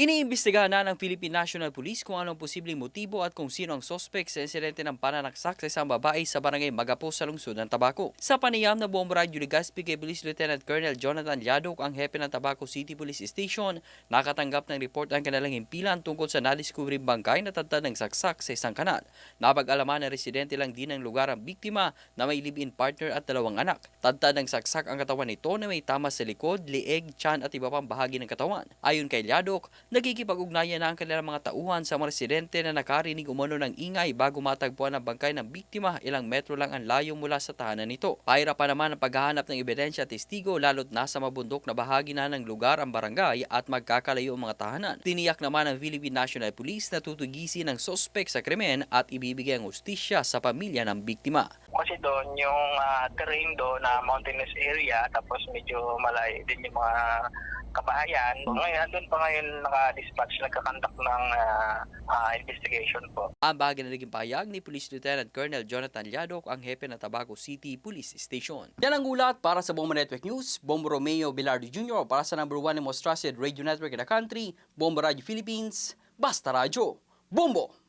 Iniimbestigahan na ng Philippine National Police kung anong posibleng motibo at kung sino ang sospek sa insidente ng pananaksak sa isang babae sa barangay Magapo sa lungsod ng Tabaco. Sa panayam na Bombo Radio Legazpi kay Police Lieutenant Colonel Jonathan Yadok, ang hepe ng Tabaco City Police Station, nakatanggap ng report ang kanilang himpilan tungkol sa nadiskubreng bangkay na tadtad ng saksak sa isang kanal. Napag-alaman ng residente lang din ng lugar ang biktima na may live-in partner at dalawang anak. Tadtad ng saksak ang katawan nito na may tama sa likod, lieg, tiyan at iba pang bahagi ng katawan. Ayon kay Yadok, Nakikipag-ugnayan na ang kanilang mga tauhan sa mga residente na nakarinig umano ng ingay bago matagpuan ang bangkay ng biktima ilang metro lang ang layo mula sa tahanan nito. Pahira pa naman ang paghahanap ng ebidensya at testigo lalo't nasa mabundok na bahagi na ng lugar ang barangay at magkakalayo ang mga tahanan. Tiniyak naman ng Philippine National Police na tutugisin ang sospek sa krimen at ibibigay ang ustisya sa pamilya ng biktima. kasi doon yung ah, terrain doon na mountainous area tapos medyo malayo din yung mga kabahayan. Ngayon, doon pa ngayon naka-dispatch, nagkakandak ng ah, ah, investigation po. Ang bahagi na naging pahayag ni Police Lieutenant Colonel Jonathan Yadok, ang hepe ng Tabaco City Police Station. Yan ang ulat para sa Bombo Network News. Bombo Romeo Bilardo Jr. para sa number one most trusted radio network in the country, Bombo Radio Philippines, Basta Radio. Bombo!